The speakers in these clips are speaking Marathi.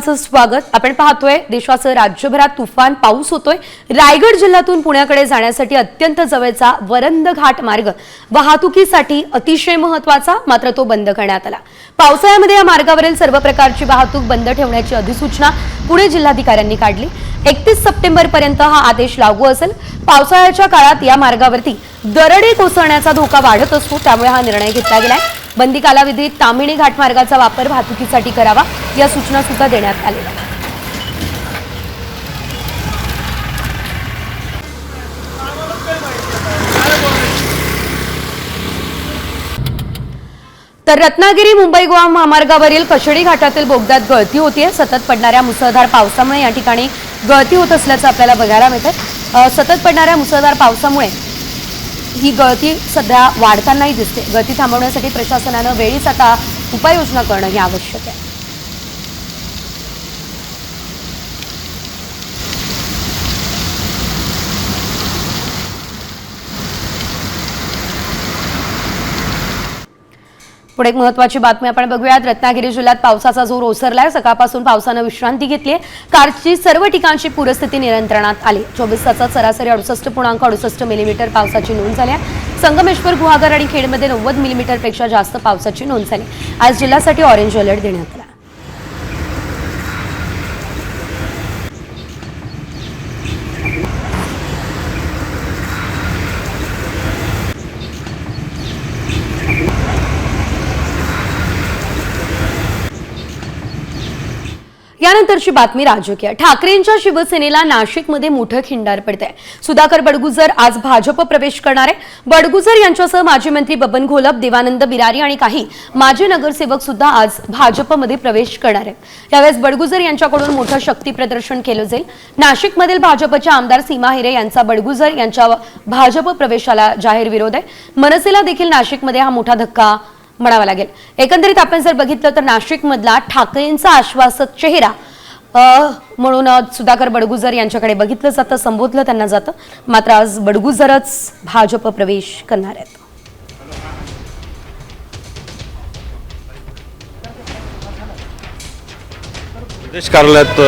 सर्वांचं स्वागत. आपण पाहतोय देशाचं राज्यभरात तुफान पाऊस होतोय. रायगड जिल्ह्यातून पुण्याकडे जाण्यासाठी अत्यंत जवळचा वरंद घाट मार्ग. वाहतुकीसाठी अतिशय महत्त्वाचा मात्र तो बंद करण्यात आला. पावसाळ्यामध्ये या मार्गावरील सर्व प्रकारची वाहतूक बंद ठेवण्याची अधिसूचना पुणे जिल्हाधिकाऱ्यांनी काढली. एकतीस सप्टेंबर पर्यंत हा आदेश लागू असेल. पावसाळ्याच्या काळात या मार्गावरती दरडे कोसळण्याचा धोका वाढत असतो त्यामुळे हा निर्णय घेतला गेलाय. बंदी कालावधीत तामिणी घाटमार्गाचा वापर वाहतुकीसाठी करावा या सूचना सुद्धा देण्यात आलेल्या तर रत्नागिरी मुंबई गोवा महामार्गावरील कशेडी घाटातील बोगद्यात गळती होतीये. सतत पडणाऱ्या मुसळधार पावसामुळे या ठिकाणी गळती होत असल्याचं आपल्याला बघायला मिळतं सतत पडणाऱ्या मुसळधार पावसामुळे ही गळती सध्या वाढतानाही दिसते. गळती थांबवण्यासाठी प्रशासनानं वेळीच आता उपाययोजना करणं हे आवश्यक आहे. पुढे एक महत्वाची बातमी आपण बघूयात. रत्नागिरी जिल्ह्यात पावसाचा जोर ओसरलाय. सकाळपासून पावसानं विश्रांती घेतली आहे कारची सर्व ठिकाणची पूरस्थिती नियंत्रणात आली. चोवीस तासात सरासरी अडुसष्ट पूर्णांक अडुसष्ट मिलीमीटर पावसाची नोंद झाली आहे. संगमेश्वर गुहागर आणि खेडमध्ये नव्वद मिलीमीटरपेक्षा जास्त पावसाची नोंद झाली आज जिल्ह्यासाठी ऑरेंज अलर्ट देण्यात आला. यानंतरची बातमी राजकीय. ठाकरेंच्या शिवसेनेला नाशिकमध्ये मोठं खिंडार पडत आहे सुधाकर बडगुजर आज भाजप प्रवेश करणार आहे. बडगुजर यांच्यासह माजी मंत्री बबन घोलप देवानंद बिरारी आणि काही माजी नगरसेवक सुद्धा आज भाजपमध्ये प्रवेश करणार आहेत. यावेळेस बडगुजर यांच्याकडून मोठं शक्ती प्रदर्शन केलं जाईल. नाशिकमधील भाजपच्या आमदार सीमा हिरे यांचा बडगुजर यांच्या भाजप प्रवेशाला जाहीर विरोध आहे. मनसेला देखील नाशिकमध्ये हा मोठा धक्का म्हणावा लागेल. एकंदरीत आपण जर बघितलं तर नाशिकमधला ठाकरेंचा आश्वासक चेहरा म्हणून सुधाकर बडगुजर यांच्याकडे बघितलं जातं संबोधलं त्यांना जातं. मात्र आज बडगुजरच भाजप प्रवेश करणार आहेत. प्रदेश कार्यालयात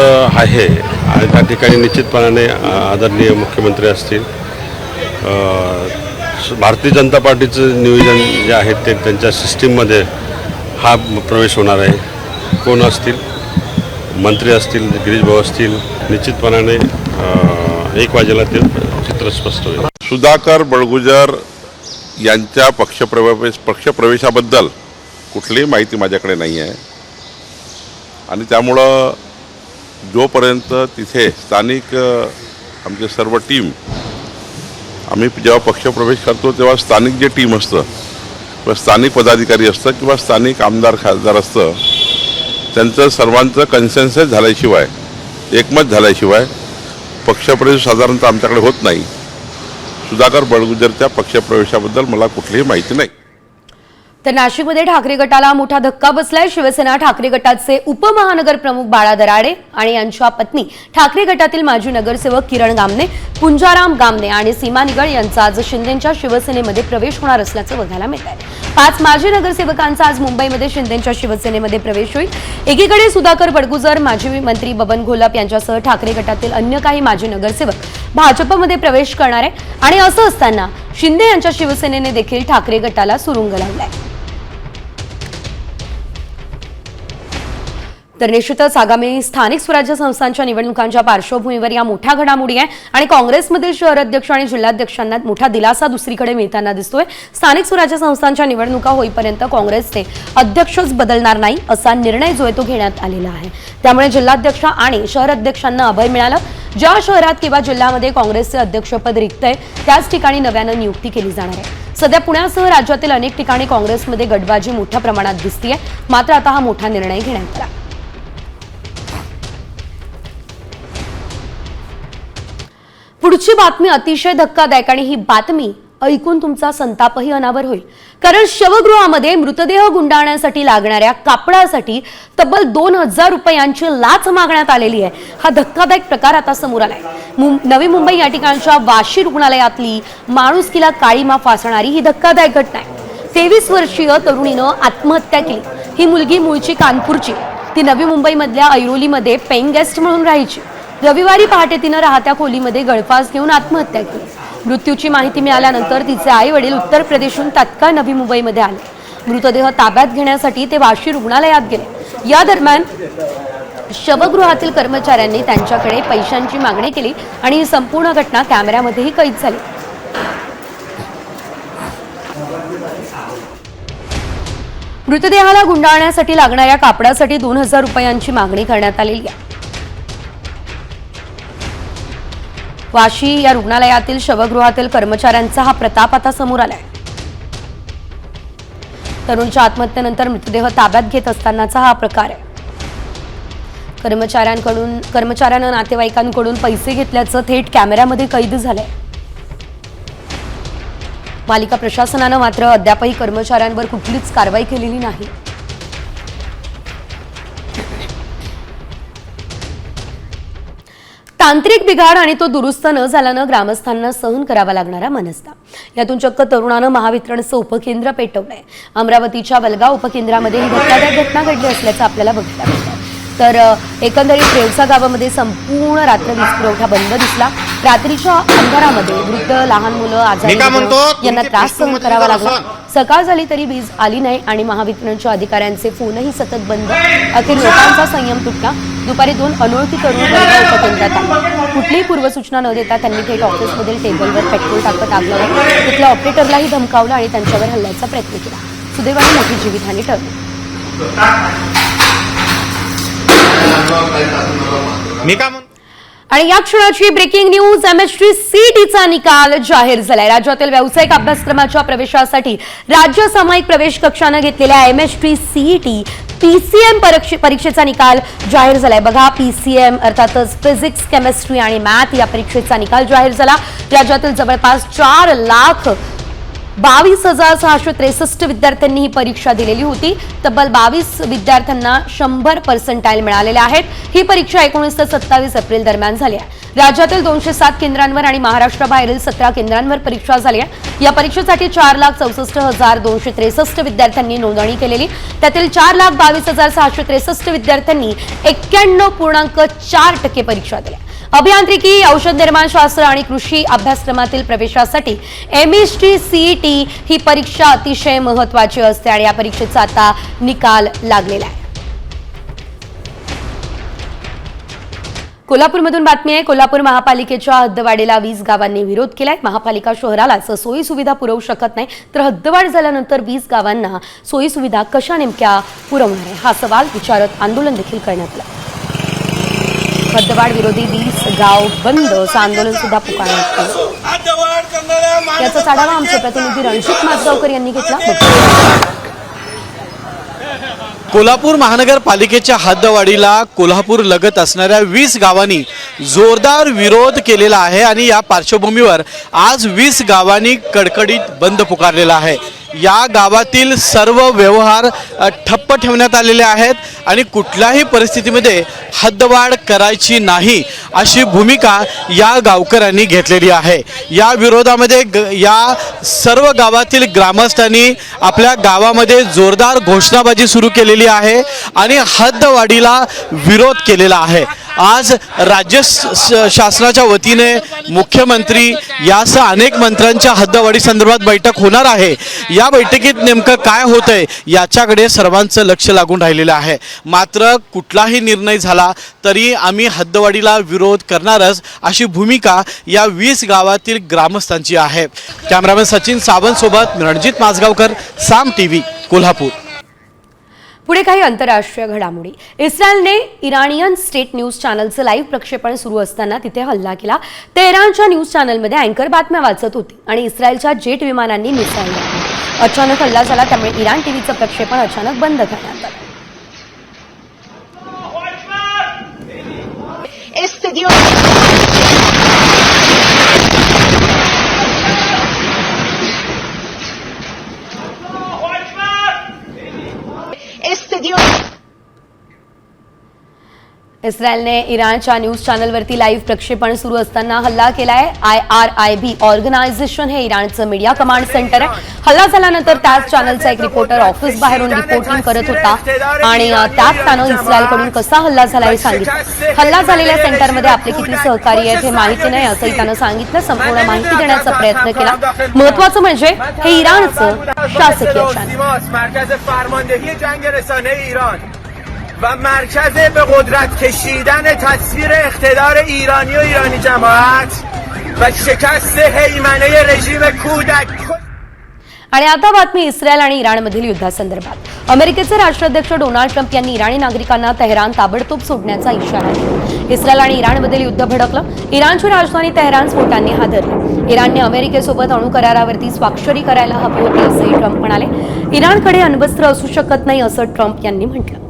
आहे. आणि त्या ठिकाणी निश्चितपणाने आदरणीय मुख्यमंत्री असतील. भारतीय जनता पार्टीचं नियोजन जे आहे ते त्यांच्या सिस्टीममध्ये हा प्रवेश होणार आहे. कोण असतील? मंत्री असतील गिरीशभाऊ असतील निश्चितपणाने एक वाजेला ते चित्र स्पष्ट होईल. सुधाकर बळगुजर यांच्या पक्षप्रवेश पक्षप्रवेशाबद्दल कुठलीही माहिती माझ्याकडे नाही आहे. आणि त्यामुळं जोपर्यंत तिथे स्थानिक आमचे सर्व टीम आम्ही जेव्हा पक्षप्रवेश करतो तेव्हा स्थानिक जे टीम असतं किंवा स्थानिक पदाधिकारी असतं किंवा स्थानिक आमदार खासदार असतं त्यांचं सर्वांचं कन्सेन्सस झाल्याशिवाय एकमत झाल्याशिवाय पक्षप्रवेश साधारणतः आमच्याकडे होत नाही. सुधाकर बळगुजरच्या पक्षप्रवेशाबद्दल मला कुठलीही माहिती नाही. तर नाशिकमध्ये ठाकरे गटाला मोठा धक्का बसलाय. शिवसेना ठाकरे गटाचे उपमहानगर प्रमुख बाळा दराडे आणि यांच्या पत्नी. ठाकरे गटातील माजी नगरसेवक किरण गामने पुंजाराम गामने आणि सीमा निगळ यांचा आज शिंदेच्या शिवसेनेमध्ये प्रवेश होणार असल्याचं बघायला मिळत आहे पाच माजी नगरसेवकांचा आज मुंबईमध्ये शिंदेच्या शिवसेनेमध्ये प्रवेश होईल. एकीकडे सुधाकर बडगुजर माजी मंत्री बबन गोलाप यांच्यासह ठाकरे गटातील अन्य काही माजी नगरसेवक भाजपमध्ये प्रवेश करणार आहे आणि असं असताना शिंदे यांच्या शिवसेनेने देखील ठाकरे गटाला सुरुंग लावलाय. तर निश्चितच आगामी स्थानिक स्वराज्य संस्थांच्या निवडणुकांच्या पार्श्वभूमीवर या मोठ्या घडामोडी आहे आणि काँग्रेसमधील शहर अध्यक्ष आणि जिल्हाध्यक्षांना मोठा दिलासा दुसरीकडे मिळताना दिसतोय. स्थानिक स्वराज्य संस्थांच्या निवडणुका होईपर्यंत काँग्रेसचे अध्यक्षच बदलणार नाही असा निर्णय जो आहे तो घेण्यात आलेला आहे. त्यामुळे जिल्हाध्यक्ष आणि शहर अध्यक्षांना अभय मिळालं. ज्या शहरात किंवा जिल्ह्यामध्ये काँग्रेसचे अध्यक्षपद रिक्त आहे त्याच ठिकाणी नव्यानं नियुक्ती केली जाणार आहे. सध्या पुण्यासह राज्यातील अनेक ठिकाणी काँग्रेसमध्ये गटबाजी मोठ्या प्रमाणात दिसतीये. मात्र आता हा मोठा निर्णय घेण्यात आला. पुढची बातमी अतिशय धक्कादायक आणि ही बातमी ऐकून तुमचा संतापही अनावर होईल. कारण शवगृहामध्ये मृतदेह गुंडाळण्यासाठी लागणाऱ्या कापडासाठी तब्बल दोन हजार रुपयांची लाच मागण्यात आलेली आहे. हा धक्कादायक प्रकार आता समोर आलाय. मुं- नवी मुंबई या ठिकाणच्या वाशी रुग्णालयातली माणुसकीला काळीमा फासणारी ही धक्कादायक घटना आहे. तेवीस वर्षीय तरुणीनं आत्महत्या केली. ही मुलगी मूळची कानपूरची. ती नवी मुंबईमधल्या ऐरोलीमध्ये पेईंग गेस्ट म्हणून राहायची. रविवारी पहाटे तिनं राहत्या खोलीमध्ये गळफास घेऊन आत्महत्या केली. मृत्यूची माहिती मिळाल्यानंतर तिचे आई वडील उत्तर प्रदेशहून तात्काळ नवी मुंबईमध्ये आले. मृतदेह ताब्यात घेण्यासाठी ते वाशी रुग्णालयात गेले. या दरम्यान शवगृहातील कर्मचाऱ्यांनी त्यांच्याकडे पैशांची मागणी केली आणि ही संपूर्ण घटना कॅमेऱ्यामध्येही कैद झाली. मृतदेहाला गुंडाळण्यासाठी लागणाऱ्या कापडासाठी दोन हजार रुपयांची मागणी करण्यात आलेली आहे. वाशी या रुग्णालयातील शवगृहातील कर्मचाऱ्यांचा हा प्रताप आता समोर आलाय. तरुणच्या आत्महत्येनंतर मृतदेह ताब्यात घेत असतानाचा हा प्रकार आहे. कर्मचाऱ्यांकडून कर्मचाऱ्यांना नातेवाईकांकडून पैसे घेतल्याचं थेट कॅमेऱ्यामध्ये कैद झालंय. पालिका प्रशासनानं मात्र अद्यापही कर्मचाऱ्यांवर कुठलीच कारवाई केलेली नाही. तांत्रिक बिघाड आणि तो दुरुस्त न झाल्यानं ग्रामस्थांना सहन करावा लागणारा मनस्ताप यातून चक्क तरुणानं महावितरणचं उपकेंद्र पेटवलंय. अमरावतीच्या वलगाव उपकेंद्रामध्ये ही धक्कादायक घटना घडली असल्याचं आपल्याला बघता मिळतं तर एकंदरीत रेवसा गावामध्ये संपूर्ण रात्र वीज पुरवठा बंद दिसला. रात्रीच्या अंधारामध्ये वृद्ध लहान मुलं आजारी यांना त्रास सहन करावा लागला. सकाळ झाली तरी वीज आली नाही आणि महावितरणच्या अधिकाऱ्यांचे फोनही सतत बंद. अखेर लोकांचा संयम तुटला. दुपारी दोन अनोळखी तरुण वडगाव उपकेंद्रात आले. कुठलीही पूर्वसूचना न देता त्यांनी थेट ऑफिसमधील टेबलवर पेट्रोल टाकत आग तिथल्या ऑपरेटरलाही धमकावलं आणि त्यांच्यावर हल्ल्याचा प्रयत्न केला. सुदैवाने मोठी जीवितहानी ठरली मी का म्हणतो? आणि या क्षणाची ब्रेकिंग न्यूज एम सीटीचा टी निकाल जाहीर झालाय. राज्यातील व्यावसायिक अभ्यासक्रमाच्या प्रवेशासाठी राज्य सामायिक प्रवेश कक्षानं घेतलेल्या एम टी सीईटी पीसीएम परीक्षेचा निकाल जाहीर झालाय. बघा पीसीएम अर्थातच फिजिक्स केमिस्ट्री आणि मॅथ या परीक्षेचा निकाल जाहीर झाला. राज्यातील जवळपास चार लाख बावीस हजार सहाशे त्रेसष्ट विद्यार्थ्यांनी ही परीक्षा दिलेली होती. तब्बल बावीस विद्यार्थ्यांना शंभर पर्सेंटाईल मिळालेले आहेत. ही परीक्षा एकोणीस ते सत्तावीस एप्रिल दरम्यान झाली आहे. राज्यातील दोनशे सात केंद्रांवर आणि महाराष्ट्राबाहेरील सतरा केंद्रांवर परीक्षा झाली आहे. या परीक्षेसाठी चार लाख चौसष्ट हजार दोनशे त्रेसष्ट विद्यार्थ्यांनी नोंदणी केलेली. त्यातील चार लाख बावीस हजार सहाशे त्रेसष्ट विद्यार्थ्यांनी एक्क्याण्णव पूर्णांक चार टक्के परीक्षा दिल्या. अभियांत्रिकी औषध निर्माण शास्त्र आणि कृषी अभ्यासक्रमातील प्रवेशासाठी एम एस टी सीईटी ही परीक्षा अतिशय महत्वाची असते आणि या परीक्षेचा आता निकाल लागलेला आहे. कोल्हापूरमधून बातमी आहे कोल्हापूर महापालिकेच्या हद्दवाढीला वीस गावांनी विरोध केलाय. महापालिका शहरालाच सोयी सुविधा पुरवू शकत नाही. तर हद्दवाढ झाल्यानंतर वीस गावांना सोयी सुविधा कशा नेमक्या पुरवणार आहे? हा सवाल विचारत आंदोलन देखील करण्यात आलं. हद्दवाढ विरोधी वीस गाव बंद असं आंदोलन सुद्धा पुकारण्यात आलं. त्याचा आढावा आमचे प्रतिनिधी रणजित माजगावकर यांनी घेतला. कोल्हापूर महानगरपालिकेच्या हद्दवाढीला कोल्हापूर लगत असणाऱ्या वीस गावांनी जोरदार विरोध केलेला आहे आणि या पार्श्वभूमीवर आज वीस गावांनी कडकडीत बंद पुकारलेला आहे. या गावातील सर्व व्यवहार ठप्प ठेवण्यात आलेले आहेत आणि कुठल्याही परिस्थितीमध्ये हद्दवाढ करायची नाही अशी भूमिका या गावकऱ्यांनी घेतलेली आहे. या विरोधामध्ये ग या सर्व गावातील ग्रामस्थांनी आपल्या गावामध्ये जोरदार घोषणाबाजी सुरू केलेली आहे आणि हद्दवाढीला विरोध केलेला आहे. आज राज्य स- शासनाच्या वतीने मुख्यमंत्री यासह अनेक मंत्र्यांच्या हद्दवाढी संदर्भात बैठक होणार आहे. या बैठकीत नेमकं काय होतंय याच्याकडे सर्वांचं लक्ष लागून राहिलेलं आहे. मात्र कुठलाही निर्णय झाला तरी आम्ही हद्दवाढीला विरोध करणारच अशी भूमिका या वीस गावातील ग्रामस्थांची आहे. कॅमेरामॅन सचिन सावंतसोबत रणजित माजगावकर साम टी व्ही कोल्हापूर. पुढे काही आंतरराष्ट्रीय घडामोडी. इस्रायलने इराणियन स्टेट न्यूज चॅनलचं लाईव्ह प्रक्षेपण सुरू असताना तिथे हल्ला केला. तेहरानच्या न्यूज चॅनलमध्ये अँकर बातम्या वाचत होती आणि इस्रायलच्या जेट विमानांनी मिसाईल अचानक हल्ला झाला त्यामुळे इराण टीव्हीचं प्रक्षेपण अचानक बंद करण्यात आलं. इस्रायलने इराणच्या न्यूज चॅनलवरती लाईव्ह प्रक्षेपण सुरू असताना हल्ला केलाय. I R I B organization हे इराणचं मीडिया कमांड सेंटर आहे. हल्ला झाल्यानंतर त्याच चॅनलचा एक रिपोर्टर ऑफिस बाहेरून रिपोर्टिंग करत होता आणि त्यात त्यानं इस्रायलकडून कसा हल्ला झाला हे सांगितलं. हल्ला झालेल्या सेंटरमध्ये आपले किती सहकारी आहेत हे माहिती नाही असंही त्यानं सांगितलं. संपूर्ण माहिती देण्याचा प्रयत्न केला. महत्वाचं म्हणजे हे इराणचं शासकीय و مرکز به قدرت کشیدن تصویر اقتدار ایرانی و ایرانی جماعت و شکست حیمنه رژیم کودک आणि आता बातमी इस्रायल आणि इराणमधील युद्धासंदर्भात अमेरिकेचे राष्ट्राध्यक्ष डोनाल्ड ट्रम्प यांनी इराणी नागरिकांना तेहरान ताबडतोब सोडण्याचा इशारा दिला इस्रायल आणि इराणमधील युद्ध भडकलं इराणची राजधानी तेहरान स्फोटांनी हादरली इराणने अमेरिकेसोबत अणु करारावरती स्वाक्षरी करायला हवी होती असंही ट्रम्प म्हणाले इराणकडे अण्वस्त्र असू शकत नाही असं ट्रम्प यांनी म्हटलं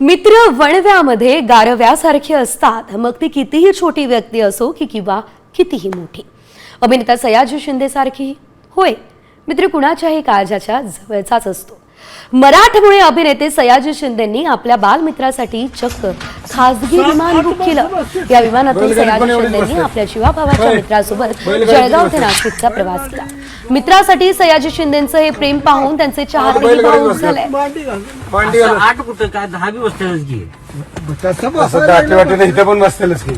मित्र वणव्यामध्ये गारव्यासारखे असतात. मग ती कितीही छोटी व्यक्ती असो की किंवा कितीही मोठी. अभिनेता सयाजी शिंदे सारखी होय मित्र कुणाच्याही काळजाच्या जवळचाच असतो. मराठमोळे अभिनेते सयाजी शिंदेंनी आपल्या बालमित्रासाठी चक्क खासगी विमान बुक केलं. या विमानातून सयाजी शिंदेंनी आपल्या जीवाभावाच्या मित्रासोबत जळगाव ते नाशिकचा प्रवास केला. मित्रासाठी सयाजी शिंदेंचं हे प्रेम पाहून त्यांचे चाहतेही भावूक झाले. असं आठ कुठं काय दहा बी बसतेलच की. असं दाटल्या वाटेला इथं पण बसतेलच की.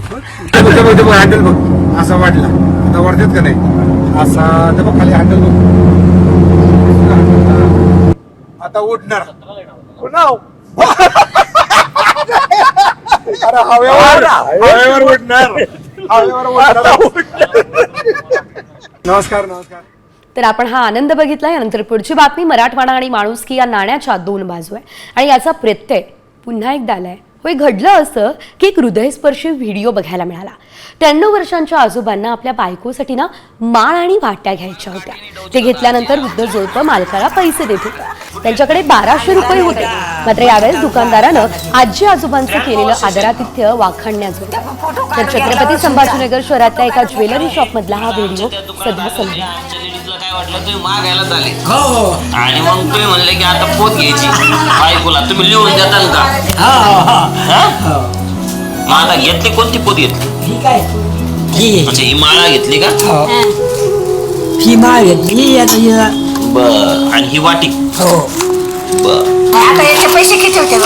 बघ हँडल बघ. असा वाटला. आता वाढतात का नाही? असा बघ खाली हँडल बघ. आता उठणार. अरे हवेवर हवेवर उठणार. हवेवर उठणार. नमस्कार नमस्कार. तर आपण हा आनंद बघितला यानंतर पुढची बातमी मराठवाडा आणि माणुसकी या नाण्याच्या दोन बाजू आहे आणि याचा प्रत्यय पुन्हा एकदा आलाय. होय घडलं असं की एक हृदयस्पर्शी व्हिडिओ बघायला मिळाला. त्र्याण्णव वर्षांच्या आजोबांना आपल्या बायकोसाठी ना माळ आणि वाट्या घ्यायच्या होत्या. ते घेतल्यानंतर वृद्ध जोडपं मालकाला पैसे देत होतं. त्यांच्याकडे बाराशे रुपये होते. मात्र यावेळेस दुकानदारानं आजी आजोबांचं केलेलं आदरातिथ्य वाखाणण्याचं होतं तर छत्रपती संभाजीनगर शहरातल्या एका ज्वेलरी शॉपमधला हा व्हिडिओ सध्या वाटलं तुम्ही मागायला चाले आणि मग तुम्ही म्हणले की आता पोत घ्यायची. बायकोला तुम्ही लिहून देताल का? हा? मग आता घेतली कोणती पोत घेतली? ठीक आहे अच्छा ही माळा घेतली का? ही. माळ घेतली आता हिला बर. आणि ही वाटी? हो. बर. आता याचे पैसे किती होते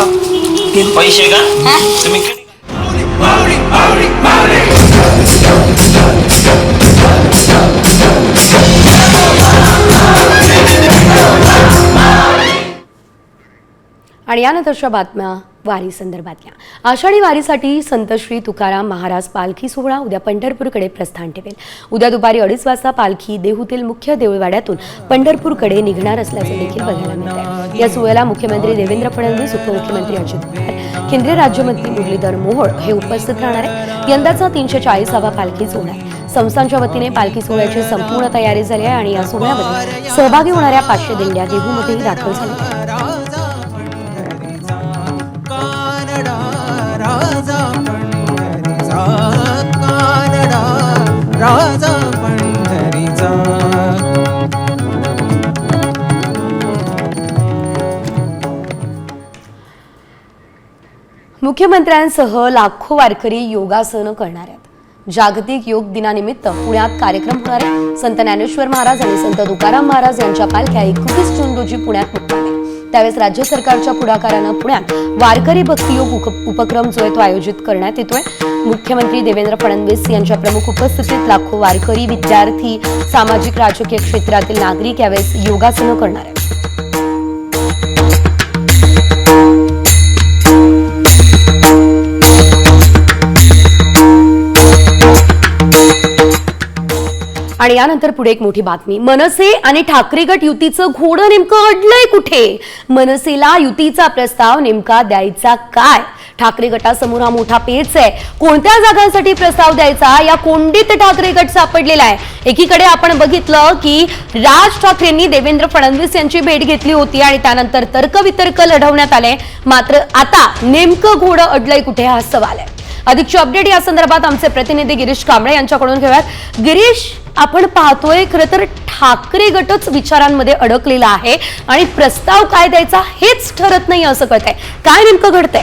पैसे का? तुम्ही किती- आणि यानंतरच्या बातम्या वारी संदर्भातल्या. आषाढी वारीसाठी संत श्री तुकाराम महाराज पालखी सोहळा उद्या पंढरपूरकडे प्रस्थान ठेवेल. उद्या दुपारी अडीच वाजता पालखी देहूतील मुख्य देऊळवाड्यातून पंढरपूरकडे निघणार असल्याचं देखील बघायला मिळत या सोहळ्याला मुख्यमंत्री देवेंद्र फडणवीस उपमुख्यमंत्री अजित पवार केंद्रीय राज्यमंत्री मुरलीधर मोहोळ हे उपस्थित राहणार आहे यंदाचा तीनशे चाळीसावा पालखी सोहळा संस्थांच्या वतीने पालखी सोहळ्याची संपूर्ण तयारी झाली आहे आणि या सोहळ्यामध्ये सहभागी होणाऱ्या पाचशे दिंड्या देहूमध्येही दाखल झाल्या मुख्यमंत्र्यांसह लाखो वारकरी योगासनं करणार आहेत. जागतिक योग दिनानिमित्त पुण्यात कार्यक्रम होणार आहे संत ज्ञानेश्वर महाराज आणि संत तुकाराम महाराज यांच्या पालख्या एकवीस जून रोजी पुण्यात मुक्काम त्यावेळेस राज्य सरकारच्या पुढाकारानं पुण्यात वारकरी भक्तियोग उपक्रम जो आहे तो आयोजित करण्यात येतोय. मुख्यमंत्री देवेंद्र फडणवीस यांच्या प्रमुख उपस्थितीत लाखो वारकरी विद्यार्थी सामाजिक राजकीय क्षेत्रातील नागरिक यावेळेस योगासनं करणार आहेत. आणि यानंतर पुढे एक मोठी बातमी. मनसे आणि ठाकरे गट युतीचं घोडं नेमकं अडलंय कुठे? मनसेला युतीचा प्रस्ताव नेमका द्यायचा काय? ठाकरे गटासमोर हा मोठा पेच आहे. कोणत्या जागांसाठी प्रस्ताव द्यायचा? या कोंडीत ठाकरे गट सापडलेला आहे. एकीकडे आपण बघितलं की राज ठाकरेंनी देवेंद्र फडणवीस यांची भेट घेतली होती आणि त्यानंतर तर्कवितर्क लढवण्यात आले. मात्र आता नेमकं घोडं अडलंय कुठे हा सवाल आहे. अधिकची अपडेट या संदर्भात आमचे प्रतिनिधी गिरीश कांबळे यांच्याकडून घेऊयात. गिरीश आपण पाहतोय खरं तर ठाकरे गटच विचारांमध्ये अडकलेला आहे आणि प्रस्ताव काय द्यायचा हेच ठरत नाही असं कळतंय. काय नेमकं घडतंय?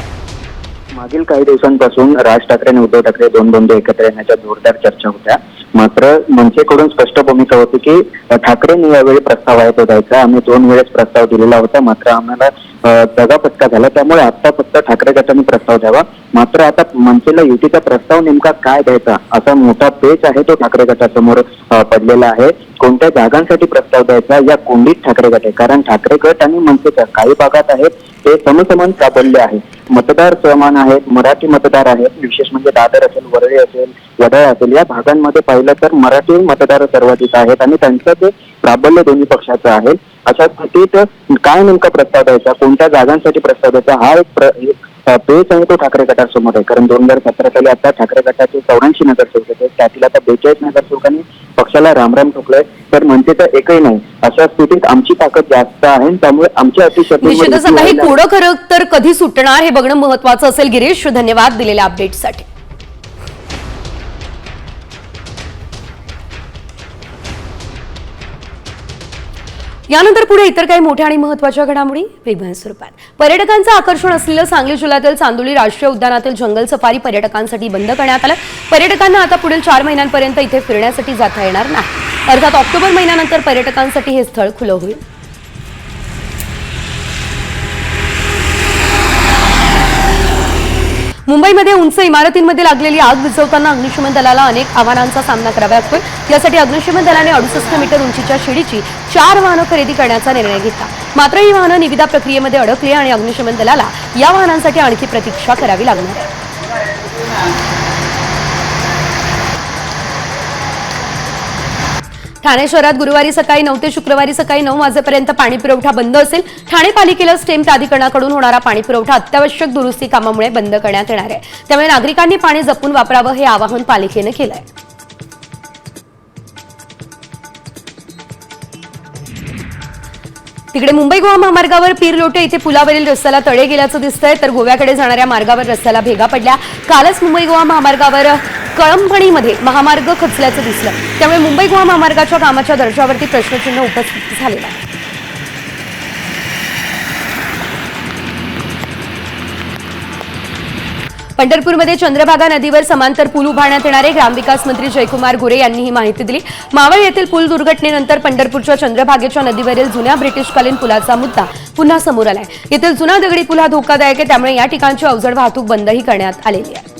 मागील काही दिवसांपासून राज ठाकरे आणि उद्धव ठाकरे दोन बंधू एकत्र येण्याच्या जोरदार चर्चा होत्या. मात्र मनसेकडून स्पष्ट भूमिका होती की ठाकरेंनी यावेळी प्रस्ताव आहे तो द्यायचा आम्ही दोन वेळेस प्रस्ताव दिलेला होता. मात्र आम्हाला अ, पत्का झाला. त्यामुळे आता फक्त ठाकरे गटाने प्रस्ताव द्यावा. मात्र आता मनसेला युतीचा प्रस्ताव नेमका काय द्यायचा? असा मोठा पेच आहे तो ठाकरे गटासमोर पडलेला आहे. कोणत्या जागांसाठी प्रस्ताव द्यायचा? या कोंडीत ठाकरे गट आहे. कारण ठाकरे गट आणि मनसेच्या काही भागात आहेत ते समसमान प्राबल्य आहे. मतदार समान आहेत मराठी मतदार आहेत विशेष म्हणजे दादर असेल वरळी असेल वडाळ असेल या भागांमध्ये पाहिलं तर मराठी मतदार सर्वाधिक आहेत आणि त्यांचं ते प्राबल्य दोन्ही पक्षाचं आहे. अशा स्थितीत काय नेमका प्रस्ताव द्यायचा? कोणत्या जागांसाठी प्रस्ताव द्यायचा? हा एक पेच आहे तो ठाकरे गटासमोर आहे. कारण दोन हजार सतरा साली आता ठाकरे गटाचे चौऱ्याऐंशी नगरसेवक होते. त्यातील आता बेचाळीस नगरसेवकांनी पक्षाला रामराम ठोकलाय. तर मनसेचं एकही नाही. अशा स्थितीत आमची ताकद जास्त आहे. त्यामुळे आमच्या हे कोडं खरं तर कधी सुटणार हे बघणं महत्वाचं असेल. गिरीश धन्यवाद दिलेल्या अपडेटसाठी यानंतर पुढे इतर काही मोठ्या आणि महत्त्वाच्या घडामोडी वेगळ्या स्वरूपात. पर्यटकांचं आकर्षण असलेलं सांगली जिल्ह्यातील चांदोली राष्ट्रीय उद्यानातील जंगल सफारी पर्यटकांसाठी बंद करण्यात आलं. पर्यटकांना आता पुढील चार महिन्यांपर्यंत इथे फिरण्यासाठी जाता येणार नाही. अर्थात ऑक्टोबर महिन्यानंतर पर्यटकांसाठी हे स्थळ खुलं होईल. मुंबईमध्ये उंच इमारतींमध्ये लागलेली आग विझवताना अग्निशमन दलाला अनेक आव्हानांचा सामना करावा लागतोय. यासाठी अग्निशमन दलाने अडुसष्ट मीटर उंचीच्या शिडीची चार वाहनं खरेदी करण्याचा निर्णय घेतला. मात्र ही वाहनं निविदा प्रक्रियेमध्ये अडकली आणि अग्निशमन दलाला या वाहनांसाठी आणखी प्रतीक्षा करावी लागणार आहे. ठाणे शहरात गुरुवारी सकाळी नऊ ते शुक्रवारी सकाळी नऊ वाजेपर्यंत पाणी पुरवठा बंद असेल ठाणे पालिकेला स्टेम प्राधिकरणाकडून होणारा पाणी पुरवठा अत्यावश्यक दुरुस्ती कामामुळे बंद करण्यात येणार आहे. त्यामुळे नागरिकांनी पाणी जपून वापरावं हे आवाहन पालिकेनं केलं आहे तिकडे मुंबई गोवा महामार्गावर पीर लोटे इथे पुलावरील रस्त्याला तडे गेल्याचं दिसतंय. तर गोव्याकडे जाणाऱ्या मार्गावर रस्त्याला भेगा पडल्या. कालच मुंबई गोवा महामार्गावर कळंबणीमध्ये महामार्ग खचल्याचं दिसलं. त्यामुळे मुंबई गोवा महामार्गाच्या कामाच्या दर्जावरती प्रश्नचिन्ह उपस्थित झालेलं आहे. पंढरपूरमध्ये चंद्रभागा नदीवर समांतर पूल उभारण्यात येणारे ग्रामविकास मंत्री जयकुमार गोरे यांनी ही माहिती दिली. मावळ येथील पूल दुर्घटनेनंतर पंढरपूरच्या चंद्रभागेच्या नदीवरील जुन्या ब्रिटिशकालीन पुलाचा मुद्दा पुन्हा समोर आलाय. येथील जुना दगडी पूल हा धोकादायक आहे त्यामुळे या ठिकाणची अवजड वाहतूक बंदही करण्यात आलेली आहे.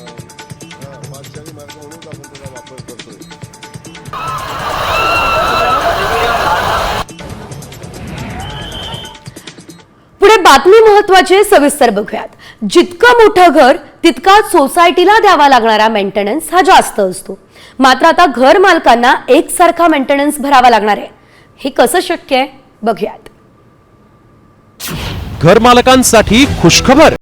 पुढे बातमी महत्वाची सविस्तर बघूयात. जितकं मोठं घर तितका सोसायटीला द्यावा लागणारा मेंटेनन्स हा जास्त असतो. मात्र आता घर मालकांना एकसारखा मेंटेनन्स भरावा लागणार आहे. हे कसं शक्य आहे? बघूयात. घरमालकांसाठी खुशखबर.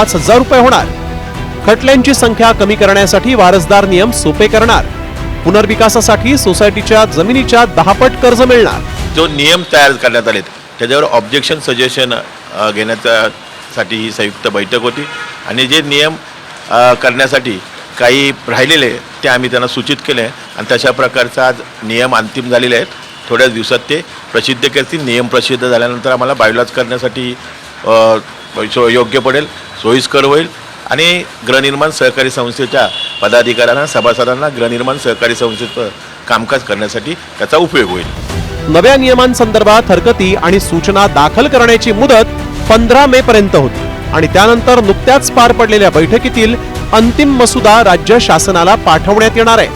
पाच हजार रुपये होणार. खटल्यांची संख्या कमी करण्यासाठी वारसदार नियम सोपे करणार. पुनर्विकासासाठी सोसायटीच्या जमिनीच्या दहापट कर्ज मिळणार. जो नियम तयार करण्यात आले त्याच्यावर ऑब्जेक्शन सजेशन घेण्यासाठी साठी ही संयुक्त बैठक होती. आणि जे नियम करण्यासाठी काही राहिलेले ते आम्ही त्यांना सूचित केले आणि तशा प्रकारचा आज नियम अंतिम झालेले आहेत. थोड्याच दिवसात ते प्रसिद्ध करतील. नियम प्रसिद्ध झाल्यानंतर आम्हाला बायलॉज करण्यासाठी सो- योग्य पडेल सोयीस्कर होईल. आणि गृहनिर्माण सहकारी संस्थेच्या पदाधिकाऱ्यांना सभासदांना गृहनिर्माण सहकारी संस्थेचं कामकाज करण्यासाठी त्याचा उपयोग होईल. नव्या नियमांसंदर्भात हरकती आणि सूचना दाखल करण्याची मुदत पंधरा मे पर्यंत होती आणि त्यानंतर नुकत्याच पार पडलेल्या बैठकीतील अंतिम मसुदा राज्य शासनाला पाठवण्यात येणार आहे.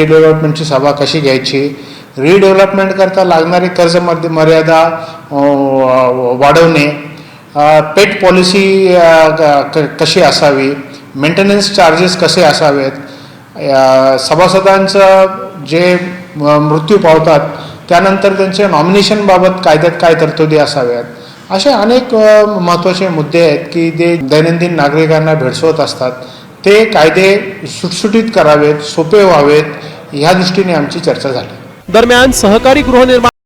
रिडेव्हलपमेंटची सभा कशी घ्यायची? रिडेव्हलपमेंट करता लागणारी कर्ज मर्यादा वाढवणे पेट पॉलिसी कशी असावी? मेंटेनन्स चार्जेस कसे असावेत? सभासदांचं जे मृत्यू पावतात त्यानंतर त्यांचे नॉमिनेशनबाबत कायद्यात काय तरतुदी असाव्यात? असे अनेक महत्त्वाचे मुद्दे आहेत की जे दैनंदिन नागरिकांना भेडसवत असतात. ते कायदे सुटसुटीत करावेत सोपे व्हावेत ह्या दृष्टीने आमची चर्चा झाली. दरम्यान सहकारी गृहनिर्माण